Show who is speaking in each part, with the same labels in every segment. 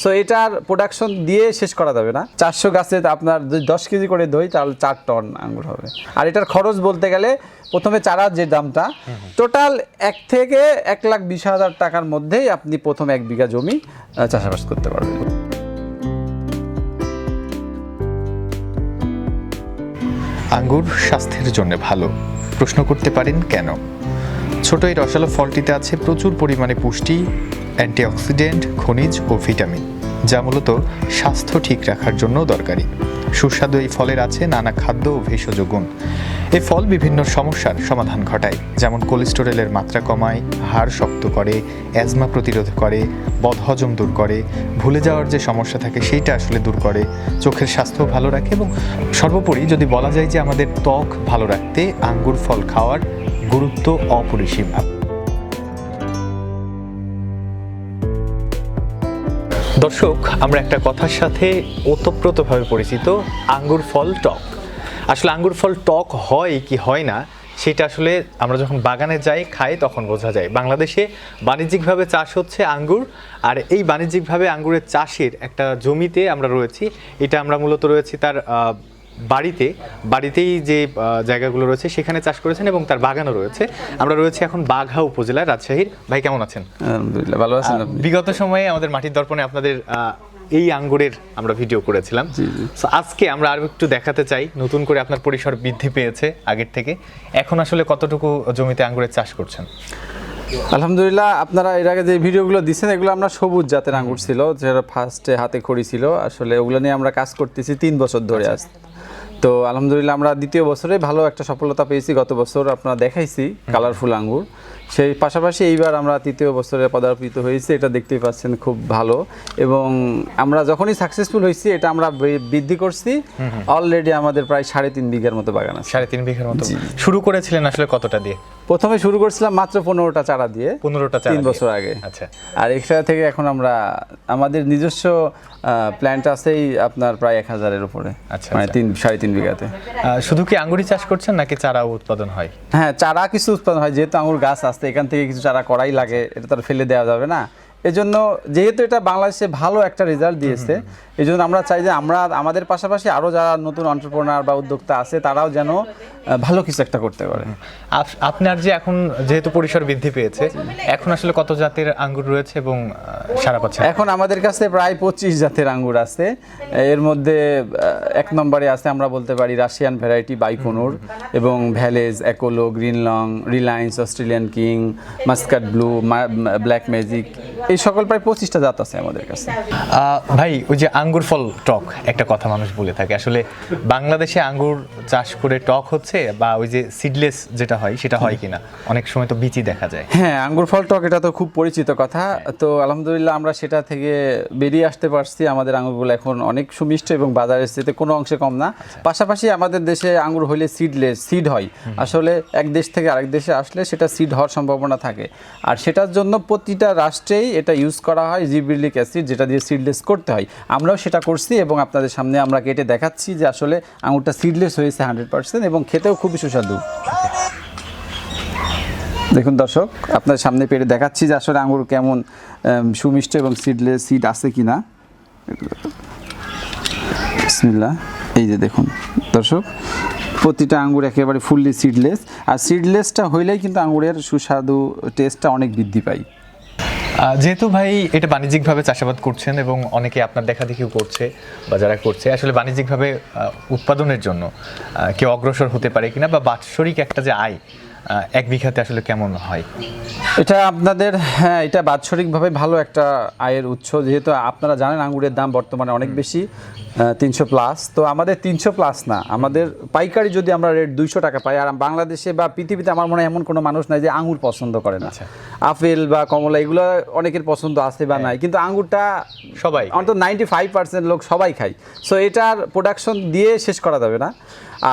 Speaker 1: So এটার production দিয়ে শেষ করা যাবে না। চারশো গাছে আপনার যদি দশ কেজি করে দই, তাহলে চার টন আঙ্গুর হবে। আর এটার খরচ বলতে গেলে প্রথমে চারার যে দামটা টোটাল এক থেকে এক লাখ বিশ হাজার টাকার মধ্যেই আপনি প্রথম এক বিঘা জমি চাষাবাস করতে পারবেন।
Speaker 2: আঙ্গুর স্বাস্থ্যের জন্য ভালো। প্রশ্ন করতে পারেন কেন? ছোট এই রসালো ফলটিতে আছে প্রচুর পরিমাণে পুষ্টি অ্যান্টিঅক্সিডেন্ট, খনিজ ও ভিটামিন, যা মূলত স্বাস্থ্য ঠিক রাখার জন্য দরকারি। সুস্বাদু এই ফলের আছে নানা খাদ্য ও ভেষজ গুণ। এই ফল বিভিন্ন সমস্যার সমাধান ঘটায়, যেমন কোলেস্টেরলের মাত্রা কমায়, হাড় শক্ত করে, অ্যাজমা প্রতিরোধ করে, বদহজম দূর করে, ভুলে যাওয়ার যে সমস্যা থাকে সেইটা আসলে দূর করে, চোখের স্বাস্থ্য ভালো রাখে এবং সর্বোপরি যদি বলা যায় যে আমাদের ত্বক ভালো রাখতে আঙ্গুর ফল খাওয়ার গুরুত্ব অপরিসীম। দর্শক, আমরা একটা কথার সাথে ওতপ্রোতভাবে পরিচিত আঙ্গুর ফল টক। আসলে আঙ্গুর ফল টক হয় কি হয় না, সেটা আসলে আমরা যখন বাগানে যাই, খাই, তখন বোঝা যায়। বাংলাদেশে বাণিজ্যিকভাবে চাষ হচ্ছে আঙ্গুর, আর এই বাণিজ্যিকভাবে আঙ্গুরের চাষের একটা জমিতে আমরা রয়েছি। এটা আমরা মূলত রয়েছি তার বাড়িতে বাড়িতেই যে জায়গাগুলো রয়েছে সেখানে চাষ করেছেন এবং তার বাগানও রয়েছে। আমরা রয়েছি এখন বাঘা উপজেলার রাজশাহীর। ভাই কেমন আছেন?
Speaker 1: আলহামদুলিল্লাহ ভালো আছেন
Speaker 2: বিগত সময়ে আমাদের মাটির দর্পণে আপনাদের এই আঙ্গুরের আমরা ভিডিও করেছিলাম। আজকে আমরা আরও একটু দেখাতে চাই নতুন করে আপনার পরিসর বৃদ্ধি পেয়েছে আগের থেকে। এখন আসলে কতটুকু জমিতে আঙ্গুরের চাষ করছেন?
Speaker 1: আলহামদুলিল্লাহ আপনারা এর আগে যে ভিডিওগুলো দিচ্ছেন এগুলো আমরা সবুজ জাতের আঙ্গুর ছিল যেটা ফার্স্টে হাতে খড়ি ছিল। আসলে ওগুলো নিয়ে আমরা কাজ করতেছি তিন বছর ধরে আজ। তো আলহামদুলিল্লাহ আমরা দ্বিতীয় বছরে ভালো একটা সফলতা পেয়েছি। গত বছর আপনারা দেখাইছি কালারফুল আঙ্গুর। সেই পাশাপাশি এইবার আমরা তৃতীয় বছরে পদার্পিত হয়েছি এটা দেখতেই পাচ্ছেন খুব ভালো। এবং আমরা যখনই সাকসেসফুল হয়েছি এটা আমরা বৃদ্ধি করছি। অলরেডি আমাদের প্রায় সাড়ে তিন বিঘার মতো বাগান আছে।
Speaker 2: সাড়ে তিন বিঘার মতো। শুরু করেছিলেন আসলে কতটা দিয়ে?
Speaker 1: প্রথমে শুরু করছিলাম মাত্র পনেরোটা চারা দিয়ে
Speaker 2: পনেরোটা
Speaker 1: তিন বছর আগে।
Speaker 2: আচ্ছা।
Speaker 1: আর এক্সট্রা থেকে এখন আমরা আমাদের নিজস্ব প্ল্যান্ট আছেই আপনার প্রায় এক হাজারের উপরে।
Speaker 2: আচ্ছা,
Speaker 1: মানে
Speaker 2: আচ্ছা।
Speaker 1: তিন সাড়ে তিন বিঘাতে।
Speaker 2: শুধু কি আঙ্গুরি চাষ করছেন নাকি চারা উৎপাদন হয়?
Speaker 1: হ্যাঁ চারা কিছু উৎপাদন হয়। যেহেতু আঙুর গাছ আসতে এখান থেকে কিছু চারা করাই লাগে এটা তো ফেলে দেওয়া যাবে না। এজন্য যেহেতু এটা বাংলাদেশে ভালো একটা রেজাল্ট দিয়েছে এই জন্য আমরা চাই যে আমরা আমাদের পাশাপাশি আরও যারা নতুন অন্টারপ্রনার বা উদ্যোক্তা আছে তারাও যেন ভালো কিছু একটা করতে পারে।
Speaker 2: আপ- আপনার যে এখন যেহেতু পরিসর বৃদ্ধি পেয়েছে এখন আসলে কত জাতের আঙ্গুর রয়েছে এবং সারা পাচ্ছেন
Speaker 1: এখন আমাদের কাছে প্রায় পঁচিশ জাতের আঙ্গুর আছে। এর মধ্যে এক নম্বরে আছে আমরা বলতে পারি রাশিয়ান ভ্যারাইটি বাইকোনুর এবং ভ্যালেজ অ্যাকোলো green long Reliance Australian king Muscat blue black magic এই সকল প্রায় পঁচিশটা জাত আছে আমাদের কাছে।
Speaker 2: ভাই ওই যে আঙ্গুর ফল টক একটা কথা মানুষ বলে থাকে। আসলে বাংলাদেশে আঙ্গুর চাষ করে টক হচ্ছে বা ওই যে সিডলেস যেটা হয় সেটা হয় কিনা? অনেক সময় তো বিচি দেখা যায়।
Speaker 1: হ্যাঁ আঙ্গুর ফল টক এটা তো খুব পরিচিত কথা। তো আলহামদুলিল্লাহ আমরা সেটা থেকে বেরিয়ে আসতে পারছি। আমাদের আঙ্গুরগুলো এখন অনেক সুমিষ্ট এবং বাজারের চেয়ে কোনো অংশে কম না। পাশাপাশি আমাদের দেশে আঙ্গুর হইলে সিডলেস সিড হয়। আসলে এক দেশ থেকে আরেক দেশে আসলে সেটা সিড হওয়ার সম্ভাবনা থাকে। আর সেটার জন্য প্রতিটা রাষ্ট্রেই এটা ইউজ করা হয় জিব্রিলিক অ্যাসিড, যেটা দিয়ে সিডলেস করতে হয়। আমরাও সেটা করছি এবং আপনাদের সামনে আমরা কেটে দেখাচ্ছি যে আসলে আঙুরটা সিডলেস হয়েছে হান্ড্রেড পার্সেন্ট এবং খেতেও খুবই সুস্বাদু। দেখুন দর্শক আপনার সামনে পেরে দেখাচ্ছি যে আসলে আঙুর কেমন সুমিষ্ট এবং সিডলেস সিড আছে কি না বিসমিল্লাহ। এই যে দেখুন, দর্শক, প্রতিটা আঙুর একেবারে ফুললি সিডলেস আর সিডলেসটা হইলেই কিন্তু আঙুরের সুস্বাদু টেস্টটা অনেক বৃদ্ধি পায়।
Speaker 2: যেহেতু ভাই এটা বাণিজ্যিকভাবে চাষাবাদ করছেন এবং অনেকে আপনার দেখা দেখিও করছে বা যারা করছে, আসলে বাণিজ্যিকভাবে উৎপাদনের জন্য কেউ অগ্রসর হতে পারে কিনা বা বাৎসরিক একটা যে আয় এক বিঘাতে আসলে কেমন হয়?
Speaker 1: এটা আপনাদের হ্যাঁ এটা বাৎসরিকভাবে ভালো একটা আয়ের উৎস। যেহেতু আপনারা জানেন আঙ্গুরের দাম বর্তমানে অনেক বেশি তিনশো প্লাস তো আমাদের তিনশো প্লাস না। আমাদের পাইকারি যদি আমরা রেট দুইশো টাকা পাই আর বাংলাদেশে বা পৃথিবীতে আমার মনে হয় এমন কোনো মানুষ নাই যে আঙ্গুর পছন্দ করে না। আপেল বা কমলা এগুলো অনেকের পছন্দ আছে বা নাই। কিন্তু আঙ্গুরটা
Speaker 2: সবাই
Speaker 1: অন্তত নাইনটি ফাইভ পার্সেন্ট লোক সবাই খায়। সো এটার প্রোডাকশন দিয়ে শেষ করা যাবে না।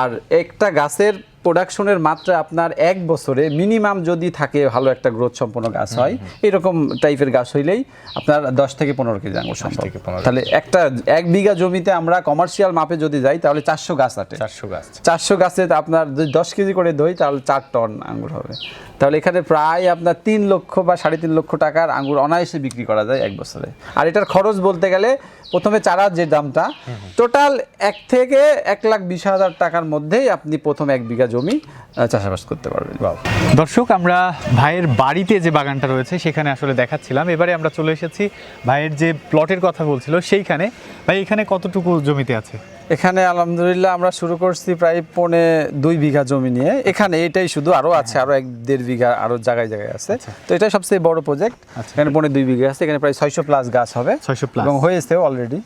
Speaker 1: আর একটা গাছের প্রোডাকশনের মাত্রা আপনার এক বছরে মিনিমাম যদি থাকে ভালো একটা গ্রোথ সম্পন্ন গাছ হয় এরকম টাইপের গাছ হইলেই আপনার দশ থেকে পনেরো কেজি আঙুর সম্ভব।
Speaker 2: থেকে 15
Speaker 1: তাহলে একটা এক বিঘা জমিতে আমরা কমার্শিয়াল মাপে যদি যাই তাহলে চারশো গাছ আটে।
Speaker 2: চারশো গাছ।
Speaker 1: চারশো গাছে আপনার যদি দশ কেজি করে দই তাহলে চার টন আঙুর হবে। তাহলে এখানে প্রায় আপনার তিন লক্ষ বা সাড়ে তিন লক্ষ টাকার আঙুর অনায়াসে বিক্রি করা যায় এক বছরে। আর এটার খরচ বলতে গেলে প্রথমে চারার যে দামটা টোটাল এক থেকে এক লাখ বিশ হাজার টাকার মধ্যেই আপনি প্রথম এক বিঘা জমি চাষাবাস করতে পারবেন।
Speaker 2: দর্শক আমরা ভাইয়ের বাড়িতে যে বাগানটা রয়েছে সেখানে আসলে দেখাচ্ছিলাম। এবারে আমরা চলে এসেছি ভাইয়ের যে প্লটের কথা বলছিল সেইখানে। ভাই এখানে কতটুকু জমিতে আছে?
Speaker 1: এখানে আলহামদুলিল্লাহ আমরা শুরু করছি প্রায় পনে দুই বিঘা জমি নিয়ে। এখানে এটাই শুধু আরও আছে আরও এক দেড় বিঘা আরও জায়গায় জায়গায় আছে। তো এটাই সবচেয়ে বড় প্রজেক্ট এখানে পনে দুই বিঘা আছে এখানে প্রায় ছয়শো প্লাস গাছ হবে।
Speaker 2: ছয়শো প্লাস
Speaker 1: এবং হয়েছে অলরেডি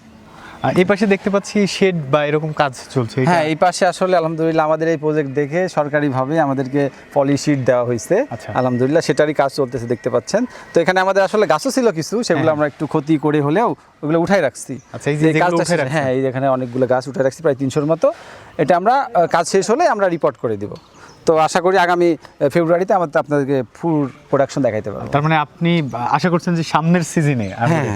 Speaker 2: এই পাশে দেখতে পাচ্ছি শেড বা এরকম কাজ চলছে
Speaker 1: হ্যাঁ এই পাশে আসলে আলহামদুলিল্লাহ আমাদের এই প্রজেক্ট দেখে সরকারিভাবে আমাদেরকে পলিশিট দেওয়া হয়েছে
Speaker 2: আচ্ছা।
Speaker 1: আলহামদুলিল্লাহ সেটারই কাজ চলতেছে দেখতে পাচ্ছেন তো এখানে আমাদের আসলে গাছও ছিল কিছু সেগুলো আমরা একটু ক্ষতি করে হলেও ওগুলো উঠাই রাখছি
Speaker 2: হ্যাঁ। আচ্ছা, উঠাই।
Speaker 1: হ্যাঁ এই এখানে অনেকগুলো গাছ উঠে রাখছি প্রায় তিনশোর মতো এটা আমরা কাজ শেষ হলে আমরা রিপোর্ট করে দিব তো আশা করি আগামী ফেব্রুয়ারিতে আমাদের আপনাদেরকে ফুল প্রোডাকশন দেখাইতে পারব
Speaker 2: তার মানে আপনি আশা করছেন যে সামনের সিজনে
Speaker 1: হ্যাঁ।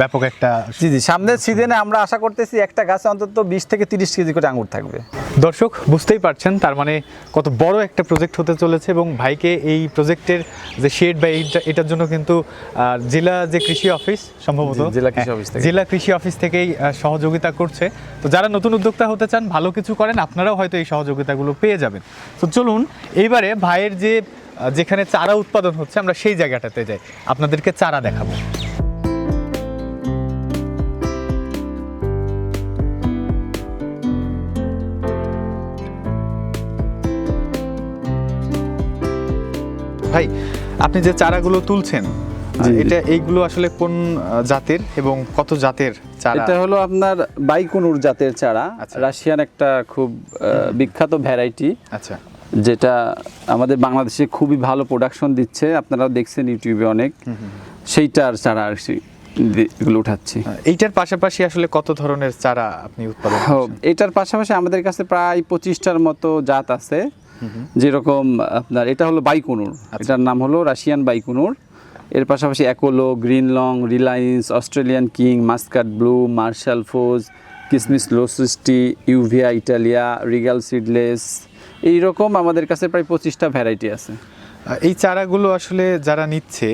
Speaker 2: ব্যাপক একটা
Speaker 1: জি জি সামনের সিজনে আমরা আশা করতেছি একটা গাছে অন্তত বিশ থেকে তিরিশ কেজি করে আঙুর থাকবে
Speaker 2: দর্শক বুঝতেই পারছেন তার মানে কত বড় একটা প্রজেক্ট হতে চলেছে এবং ভাইকে এই প্রজেক্টের যে শেড বা এটার জন্য কিন্তু জেলা যে কৃষি অফিস সম্ভবত
Speaker 1: জেলা কৃষি
Speaker 2: হ্যাঁ,
Speaker 1: অফিস থেকে।
Speaker 2: জেলা কৃষি অফিস থেকেই সহযোগিতা করছে তো যারা নতুন উদ্যোক্তা হতে চান ভালো কিছু করেন আপনারাও হয়তো এই সহযোগিতাগুলো পেয়ে যাবেন তো চলুন এইবারে ভাইয়ের যে যেখানে চারা উৎপাদন হচ্ছে আমরা সেই জায়গাটাতে যাই। আপনাদেরকে চারা দেখাবো। ভাই আপনি যে চারাগুলো তুলছেন এটা এইগুলো আসলে কোন জাতের এবং কত জাতের চারা?
Speaker 1: এটা হলো আপনার বাইকুনুর জাতের চারা।
Speaker 2: আচ্ছা।
Speaker 1: রাশিয়ান একটা খুব বিখ্যাত ভ্যারাইটি
Speaker 2: আচ্ছা।
Speaker 1: যেটা আমাদের বাংলাদেশে খুবই ভালো প্রোডাকশন দিচ্ছে। আপনারা দেখছেন ইউটিউবে অনেক। সেইটার চারা আর এগুলো উঠাচ্ছি।
Speaker 2: এইটার পাশাপাশি আসলে কত ধরনের চারা আপনি উৎপাদন
Speaker 1: এটার পাশাপাশি আমাদের কাছে প্রায় পঁচিশটার মতো জাত আছে। যেরকম আপনার এটা হলো বাইকুনুর। এটার নাম হলো রাশিয়ান বাইকুনুর। এর পাশাপাশি অ্যাকোলো green long Reliance Australian king Muscat blue Marshal Foch কিসমিস লোসিস্টি ইউভিয়া ইটালিয়া রিগাল সিডলেস এইরকম আমাদের কাছে প্রায় পঁচিশটা ভ্যারাইটি আছে।
Speaker 2: এই চারাগুলো আসলে যারা নিচ্ছে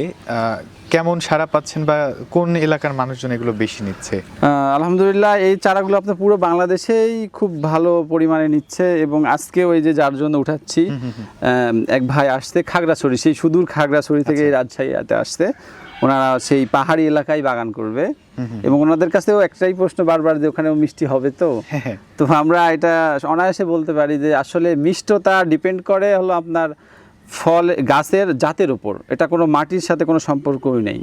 Speaker 2: কেমন সারা পাচ্ছেন বা কোন এলাকার মানুষজন এগুলো বেশি নিচ্ছে?
Speaker 1: আলহামদুলিল্লাহ এই চারাগুলো আপনার পুরো বাংলাদেশেই খুব ভালো পরিমাণে নিচ্ছে এবং আজকে ওই যে যার জন্য উঠাচ্ছি এক ভাই আসতে খাগড়াছড়ি সেই সুদূর খাগড়াছড়ি থেকে রাজশাহীতে আসছে। ওনারা সেই পাহাড়ি এলাকায় বাগান করবে। এবং ওনাদের কাছেও একটাই প্রশ্ন বারবার যে ওখানেও মিষ্টি হবে তো।
Speaker 2: হ্যাঁ
Speaker 1: তো আমরা এটা অনায়াসে বলতে পারি যে আসলে মিষ্টতা ডিপেন্ড করে হলো আপনার ফল গাছের জাতের উপর। এটা কোনো মাটির সাথে কোনো সম্পর্কই নেই।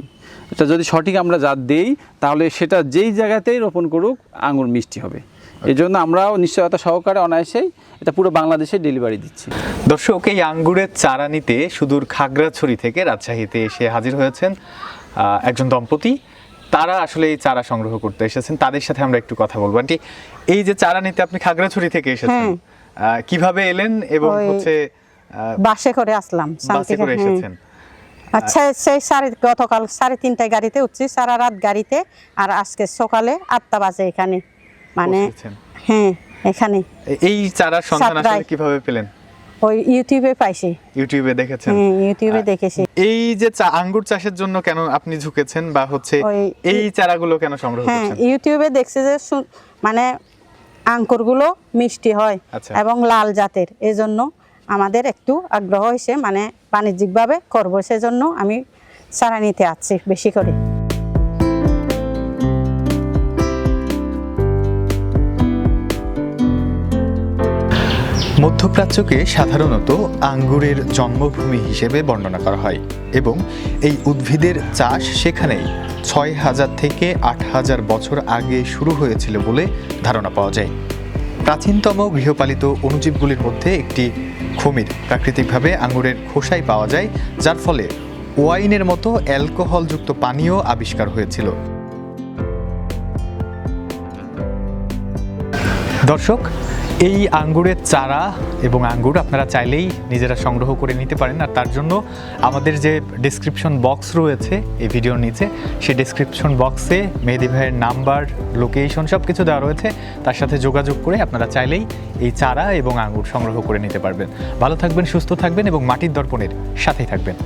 Speaker 1: এটা যদি সঠিক আমরা জাত দেই তাহলে সেটা যেই জায়গাতেই রোপণ করুক আঙুর মিষ্টি হবে। এই জন্য আমরাও নিশ্চয়তা সহকারে অনায়াসেই এটা পুরো বাংলাদেশে ডেলিভারি দিচ্ছি।
Speaker 2: দর্শক এই আঙ্গুরের চারা নিতে সুদূর খাগড়াছড়ি থেকে রাজশাহীতে এসে হাজির হয়েছেন আহ, একজন দম্পতি। তারা আসলে এই চারা সংগ্রহ করতে এসেছেন। তাদের সাথে আমরা একটু কথা বলব। আন্টি এই যে চারা নিতে আপনি খাগড়াছড়ি থেকে এসেছেন আহ, কীভাবে এলেন এবং হচ্ছে আহ,
Speaker 3: বাসে করে আসলাম
Speaker 2: বাসে
Speaker 3: শান্তি
Speaker 2: করে এসেছেন।
Speaker 3: আচ্ছা সেই সাড়ে গতকাল সাড়ে তিনটায় গাড়িতে উঠছি সারা রাত গাড়িতে আর আজকে সকালে আটটা বাজে এখানে। মানে হ্যাঁ এখানে।
Speaker 2: এই চারার সন্ধান আসলে কীভাবে পেলেন?
Speaker 3: ওই ইউটিউবে পাইছি।
Speaker 2: ইউটিউবে দেখেছেন?
Speaker 3: হ্যাঁ ইউটিউবে দেখেছি।
Speaker 2: এই যে আঙ্গুর চাষের জন্য কেন আপনি ঝুঁকেছেন বা হচ্ছে এই চারাগুলো কেন সংগ্রহ
Speaker 3: হ্যাঁ
Speaker 2: করছেন?
Speaker 3: ইউটিউবে দেখছি যে মানে আঙ্কুরগুলো মিষ্টি হয়
Speaker 2: আচ্ছা।
Speaker 3: এবং লাল জাতের। এজন্য আমাদের একটু আগ্রহ হয়েছে মানে বাণিজ্যিকভাবে করব। সেজন্য আমি চারা নিতে আসছি বেশি করে।
Speaker 2: মধ্যপ্রাচ্যকে সাধারণত আঙ্গুরের জন্মভূমি হিসেবে বর্ণনা করা হয় এবং এই উদ্ভিদের চাষ সেখানেই ছয় হাজার থেকে আট হাজার বছর আগে শুরু হয়েছিল বলে ধারণা পাওয়া যায়। প্রাচীনতম গৃহপালিত অণুজীবগুলির মধ্যে একটি খমির প্রাকৃতিকভাবে আঙ্গুরের খোসাই পাওয়া যায়, যার ফলে ওয়াইনের মতো অ্যালকোহলযুক্ত পানীয় আবিষ্কার হয়েছিল। দর্শক এই আঙ্গুরের চারা এবং আঙ্গুর আপনারা চাইলেই নিজেরা সংগ্রহ করে নিতে পারেন। আর তার জন্য আমাদের যে ডিসক্রিপশন বক্স রয়েছে এই ভিডিওর নিচে, সেই ডিসক্রিপশন বক্সে মেহেদি ভাইয়ের নাম্বার লোকেশন সব কিছু দেওয়া রয়েছে। তার সাথে যোগাযোগ করে আপনারা চাইলেই এই চারা এবং আঙ্গুর সংগ্রহ করে নিতে পারবেন। ভালো থাকবেন, সুস্থ থাকবেন এবং মাটির দর্পণের সাথেই থাকবেন।